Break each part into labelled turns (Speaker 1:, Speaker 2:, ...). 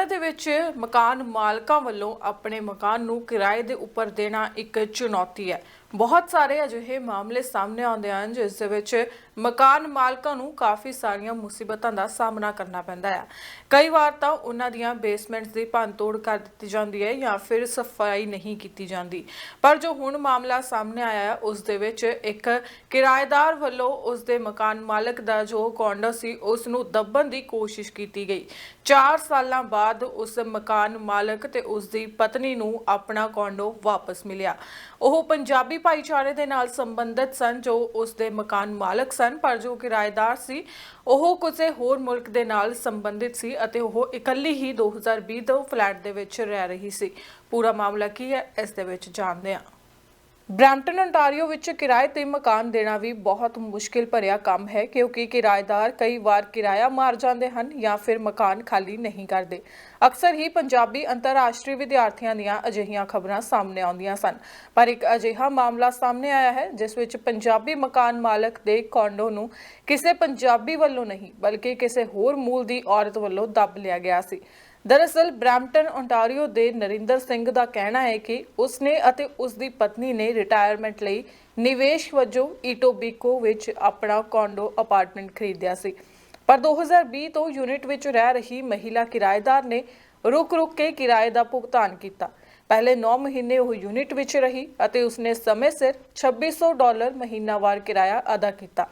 Speaker 1: Canada ਦੇ ਵਿੱਚ ਮਕਾਨ ਮਾਲਕਾਂ ਵੱਲੋਂ ਆਪਣੇ ਮਕਾਨ ਨੂੰ ਕਿਰਾਏ ਦੇ ਉੱਪਰ ਦੇਣਾ ਇੱਕ ਚੁਣੌਤੀ ਹੈ। ਬਹੁਤ ਸਾਰੇ ਅਜਿਹੇ ਮਾਮਲੇ ਸਾਹਮਣੇ ਆਉਂਦੇ ਹਨ, ਜਿਸ ਦੇ ਵਿੱਚ ਮਕਾਨ ਮਾਲਕਾਂ ਨੂੰ ਕਾਫੀ ਸਾਰੀਆਂ ਮੁਸੀਬਤਾਂ ਦਾ ਸਾਹਮਣਾ ਕਰਨਾ ਪੈਂਦਾ ਹੈ। ਕਈ ਵਾਰ ਤਾਂ ਉਹਨਾਂ ਦੀਆਂ ਬੇਸਮੈਂਟਸ ਦੀ ਭੰਨਤੋੜ ਕਰ ਦਿੱਤੀ ਜਾਂਦੀ ਹੈ ਜਾਂ ਫਿਰ ਸਫ਼ਾਈ ਨਹੀਂ ਕੀਤੀ ਜਾਂਦੀ। ਪਰ ਜੋ ਹੁਣ ਮਾਮਲਾ ਸਾਹਮਣੇ ਆਇਆ ਹੈ, ਉਸ ਦੇ ਵਿੱਚ ਇੱਕ ਕਿਰਾਏਦਾਰ ਵੱਲੋਂ ਉਸ ਦੇ ਮਕਾਨ ਮਾਲਕ ਦਾ ਜੋ ਕੌਂਡੋ ਸੀ, ਉਸ ਨੂੰ ਦੱਬਣ ਦੀ ਕੋਸ਼ਿਸ਼ ਕੀਤੀ ਗਈ। 4 ਸਾਲਾਂ ਬਾਅਦ ਉਸ ਮਕਾਨ ਮਾਲਕ ਤੇ ਉਸ ਦੀ ਪਤਨੀ ਨੂੰ ਆਪਣਾ ਕੌਂਡੋ ਵਾਪਸ ਮਿਲਿਆ। ਉਹ ਪੰਜਾਬੀ ਭਾਈਚਾਰੇ ਦੇ ਨਾਲ ਸੰਬੰਧਿਤ ਸਨ, ਜੋ ਉਸ ਦੇ ਮਕਾਨ ਮਾਲਕ ਸਨ, ਪਰ ਜੋ ਕਿਰਾਏਦਾਰ ਸੀ, ਉਹ ਕਿਸੇ ਹੋਰ ਮੁਲਕ ਦੇ ਨਾਲ ਸੰਬੰਧਿਤ ਸੀ ਅਤੇ ਉਹ ਇਕੱਲੀ ਹੀ 2020 ਤੋਂ ਫਲੈਟ ਦੇ ਵਿੱਚ ਰਹਿ ਰਹੀ ਸੀ। ਪੂਰਾ ਮਾਮਲਾ ਕੀ ਹੈ, ਇਸ ਦੇ ਵਿੱਚ ਜਾਣਦੇ ਹਾਂ। ਬ੍ਰੈਂਪਟਨ ontario ਵਿੱਚ ਕਿਰਾਏ ਤੇ ਮਕਾਨ ਦੇਣਾ ਵੀ ਬਹੁਤ ਮੁਸ਼ਕਿਲ ਭਰਿਆ ਕੰਮ ਹੈ, ਕਿਉਂਕਿ ਕਿਰਾਏਦਾਰ ਕਈ ਵਾਰ ਕਿਰਾਇਆ ਮਾਰ ਜਾਂਦੇ ਹਨ ਜਾਂ ਫਿਰ ਮਕਾਨ ਖਾਲੀ ਨਹੀਂ ਕਰਦੇ। ਅਕਸਰ ਹੀ ਪੰਜਾਬੀ ਅੰਤਰਰਾਸ਼ਟਰੀ ਵਿਦਿਆਰਥੀਆਂ ਦੀਆਂ ਅਜਿਹੀਆਂ ਖਬਰਾਂ ਸਾਹਮਣੇ ਆਉਂਦੀਆਂ ਸਨ। ਪਰ ਇੱਕ ਅਜਿਹਾ ਮਾਮਲਾ ਸਾਹਮਣੇ ਆਇਆ ਹੈ, ਜਿਸ ਵਿੱਚ ਪੰਜਾਬੀ ਮਕਾਨ ਮਾਲਕ ਦੇ ਕੌਂਡੋ ਨੂੰ ਕਿਸੇ ਪੰਜਾਬੀ ਵੱਲੋਂ ਨਹੀਂ, ਬਲਕਿ ਕਿਸੇ ਹੋਰ ਮੂਲ ਦੀ ਔਰਤ ਵੱਲੋਂ ਦੱਬ ਲਿਆ ਗਿਆ ਸੀ। ਦਰਅਸਲ, ਬ੍ਰੈਂਪਟਨ ਓਨਟਾਰੀਓ ਦੇ ਨਰਿੰਦਰ ਸਿੰਘ ਦਾ ਕਹਿਣਾ ਹੈ ਕਿ ਉਸਨੇ ਅਤੇ ਉਸ ਦੀ ਪਤਨੀ ਨੇ ਰਿਟਾਇਰਮੈਂਟ ਲਈ ਨਿਵੇਸ਼ ਵਜੋਂ ਈਟੋਬੀਕੋ ਵਿੱਚ ਆਪਣਾ ਕੌਂਡੋ ਅਪਾਰਟਮੈਂਟ ਖਰੀਦਿਆ ਸੀ। ਪਰ 2020 ਤੋਂ ਯੂਨਿਟ ਵਿੱਚ ਰਹਿ ਰਹੀ ਮਹਿਲਾ ਕਿਰਾਏਦਾਰ ਨੇ ਰੁਕ-ਰੁਕ ਕੇ ਕਿਰਾਏ ਦਾ ਭੁਗਤਾਨ ਕੀਤਾ। ਪਹਿਲੇ 9 ਮਹੀਨੇ ਉਹ ਯੂਨਿਟ ਵਿੱਚ ਰਹੀ ਅਤੇ ਉਸਨੇ ਸਮੇਂ ਸਿਰ 2600 ਡਾਲਰ ਮਹੀਨਾਵਾਰ ਕਿਰਾਇਆ ਅਦਾ ਕੀਤਾ।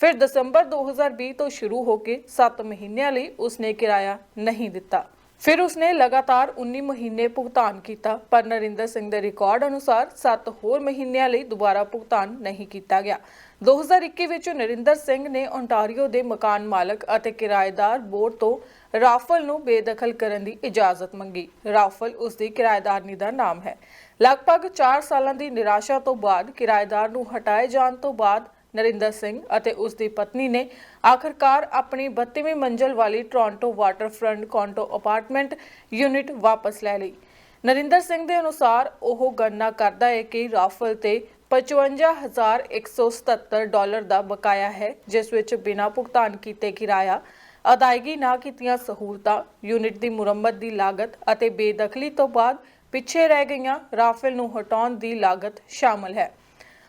Speaker 1: ਫਿਰ ਦਸੰਬਰ 2020 ਤੋਂ ਸ਼ੁਰੂ ਹੋ ਕੇ 7 ਮਹੀਨਿਆਂ ਲਈ ਉਸਨੇ ਕਿਰਾਇਆ ਨਹੀਂ ਦਿੱਤਾ। ਫਿਰ ਉਸਨੇ ਲਗਾਤਾਰ 19 ਮਹੀਨੇ ਭੁਗਤਾਨ ਕੀਤਾ, ਪਰ ਨਰਿੰਦਰ ਸਿੰਘ ਦੇ ਰਿਕਾਰਡ ਅਨੁਸਾਰ 7 ਹੋਰ ਮਹੀਨਿਆਂ ਲਈ ਦੁਬਾਰਾ ਭੁਗਤਾਨ ਨਹੀਂ ਕੀਤਾ ਗਿਆ। 2021 ਵਿੱਚ ਨਰਿੰਦਰ ਸਿੰਘ ਨੇ ਓਨਟਾਰੀਓ ਦੇ ਮਕਾਨ ਮਾਲਕ ਅਤੇ ਕਿਰਾਏਦਾਰ ਬੋਰਡ ਤੋਂ ਰਾਫਲ ਨੂੰ ਬੇਦਖਲ ਕਰਨ ਦੀ ਇਜਾਜ਼ਤ ਮੰਗੀ। ਰਾਫਲ ਉਸ ਦੀ ਕਿਰਾਏਦਾਰਨੀ ਦਾ ਨਾਮ ਹੈ। ਲਗਭਗ 4 ਸਾਲਾਂ ਦੀ ਨਿਰਾਸ਼ਾ ਤੋਂ ਬਾਅਦ ਕਿਰਾਏਦਾਰ ਨੂੰ ਹਟਾਏ ਜਾਣ ਤੋਂ ਬਾਅਦ ਨਰਿੰਦਰ ਸਿੰਘ ਅਤੇ ਉਸ ਦੀ ਪਤਨੀ ਨੇ ਆਖਰਕਾਰ ਆਪਣੀ 32ਵੀਂ ਮੰਜ਼ਲ ਵਾਲੀ Toronto waterfront condo apartment unit ਵਾਪਸ ਲੈ ਲਈ। ਨਰਿੰਦਰ ਸਿੰਘ ਦੇ ਅਨੁਸਾਰ ਉਹ ਗਣਨਾ ਕਰਦਾ ਹੈ ਕਿ ਰਾਫਲ ਤੇ 55177 ਡਾਲਰ ਦਾ ਬਕਾਇਆ ਹੈ, ਜਿਸ ਵਿੱਚ ਬਿਨਾਂ ਭੁਗਤਾਨ ਕੀਤੇ ਕਿਰਾਇਆ, ਅਦਾਇਗੀ ਨਾ ਕੀਤੀਆਂ ਸਹੂਲਤਾਂ, ਯੂਨਿਟ ਦੀ ਮੁਰੰਮਤ ਦੀ ਲਾਗਤ ਅਤੇ ਬੇਦਖਲੀ ਤੋਂ ਬਾਅਦ ਪਿੱਛੇ ਰਹਿ ਗਈਆਂ ਰਾਫਲ ਨੂੰ ਹਟਾਉਣ ਦੀ ਲਾਗਤ ਸ਼ਾਮਲ ਹੈ।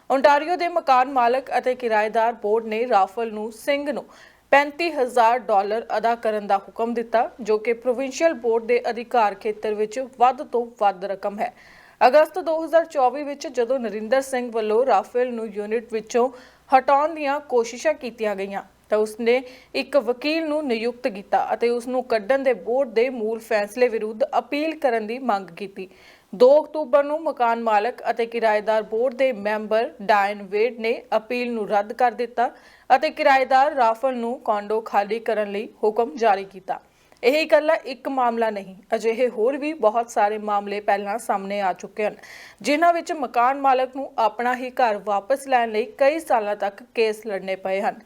Speaker 1: Ontario ਦੇ ਮਕਾਨ ਮਾਲਕ ਅਤੇ ਕਿਰਾਏਦਾਰ ਬੋਰਡ ਨੇ ਰਾਫਲ ਨੂੰ ਸਿੰਘ ਨੂੰ 35000 ਡਾਲਰ ਅਦਾ ਕਰਨ ਦਾ ਹੁਕਮ ਦਿੱਤਾ, ਜੋ ਕਿ ਪ੍ਰੋਵਿੰਸ਼ੀਅਲ ਬੋਰਡ ਦੇ ਅਧਿਕਾਰ ਖੇਤਰ ਵਿੱਚ ਵੱਧ ਤੋਂ ਵੱਧ ਰਕਮ ਹੈ। ਅਗਸਤ 2024 ਵਿੱਚ ਜਦੋਂ ਨਰਿੰਦਰ ਸਿੰਘ ਵੱਲੋਂ ਰਾਫੇਲ ਨੂੰ ਯੂਨਿਟ ਵਿੱਚੋਂ ਹਟਾਉਣ ਦੀਆਂ ਕੋਸ਼ਿਸ਼ਾਂ ਕੀਤੀਆਂ ਗਈਆਂ, ਤਾਂ ਉਸਨੇ ਇੱਕ ਵਕੀਲ ਨੂੰ ਨਿਯੁਕਤ ਕੀਤਾ ਅਤੇ ਉਸ ਨੂੰ ਕੱਢਣ ਦੇ ਬੋਰਡ ਦੇ ਮੂਲ ਫੈਸਲੇ ਵਿਰੁੱਧ ਅਪੀਲ ਕਰਨ ਦੀ ਮੰਗ ਕੀਤੀ। 2 ਅਕਤੂਬਰ ਨੂੰ ਮਕਾਨ ਮਾਲਕ ਅਤੇ ਕਿਰਾਏਦਾਰ ਬੋਰਡ ਦੇ ਮੈਂਬਰ ਡਾਇਨ ਵੇਡ ਨੇ ਅਪੀਲ ਨੂੰ ਰੱਦ ਕਰ ਦਿੱਤਾ ਅਤੇ ਕਿਰਾਏਦਾਰ ਰਾਫਲ ਨੂੰ ਕੌਂਡੋ ਖਾਲੀ ਕਰਨ ਲਈ ਹੁਕਮ ਜਾਰੀ ਕੀਤਾ। ਇਹ ਇਕੱਲਾ ਇੱਕ ਮਾਮਲਾ ਨਹੀਂ, ਅਜਿਹੇ ਹੋਰ ਵੀ ਬਹੁਤ ਸਾਰੇ ਮਾਮਲੇ ਪਹਿਲਾਂ ਸਾਹਮਣੇ ਆ ਚੁੱਕੇ ਹਨ, ਜਿਨ੍ਹਾਂ ਵਿੱਚ ਮਕਾਨ ਮਾਲਕ ਨੂੰ ਆਪਣਾ ਹੀ ਘਰ ਵਾਪਸ ਲੈਣ ਲਈ ਕਈ ਸਾਲਾਂ ਤੱਕ ਕੇਸ ਲੜਨੇ ਪਏ ਹਨ।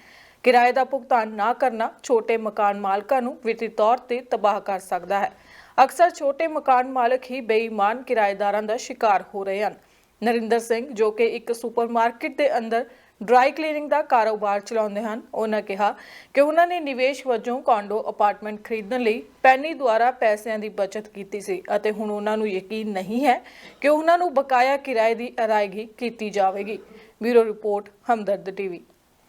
Speaker 1: ਕਿਰਾਏ ਦਾ ਭੁਗਤਾਨ ਨਾ ਕਰਨਾ ਛੋਟੇ ਮਕਾਨ ਮਾਲਕਾਂ ਨੂੰ ਵਿੱਤੀ ਤੌਰ ਤੇ ਤਬਾਹ ਕਰ ਸਕਦਾ ਹੈ। ਅਕਸਰ ਛੋਟੇ ਮਕਾਨ ਮਾਲਕ ਹੀ ਬੇਈਮਾਨ ਕਿਰਾਏਦਾਰਾਂ ਦਾ ਸ਼ਿਕਾਰ ਹੋ ਰਹੇ ਹਨ। ਨਰਿੰਦਰ ਸਿੰਘ, ਜੋ ਕਿ ਇੱਕ ਸੁਪਰਮਾਰਕਟ ਦੇ ਅੰਦਰ ਡਰਾਈ ਕਲੀਨਿੰਗ ਦਾ ਕਾਰੋਬਾਰ ਚਲਾਉਂਦੇ ਹਨ, ਉਹਨਾਂ ਕਿਹਾ ਕਿ ਉਹਨਾਂ ਨੇ ਨਿਵੇਸ਼ ਵਜੋਂ ਕੌਂਡੋ ਅਪਾਰਟਮੈਂਟ ਖਰੀਦਣ ਲਈ ਪੈਨੀ ਦੁਆਰਾ ਪੈਸਿਆਂ ਦੀ ਬਚਤ ਕੀਤੀ ਸੀ ਅਤੇ ਹੁਣ ਉਹਨਾਂ ਨੂੰ ਯਕੀਨ ਨਹੀਂ ਹੈ ਕਿ ਉਹਨਾਂ ਨੂੰ ਬਕਾਇਆ ਕਿਰਾਏ ਦੀ ਅਦਾਇਗੀ ਕੀਤੀ ਜਾਵੇਗੀ। Bureau report, Hamdard TV.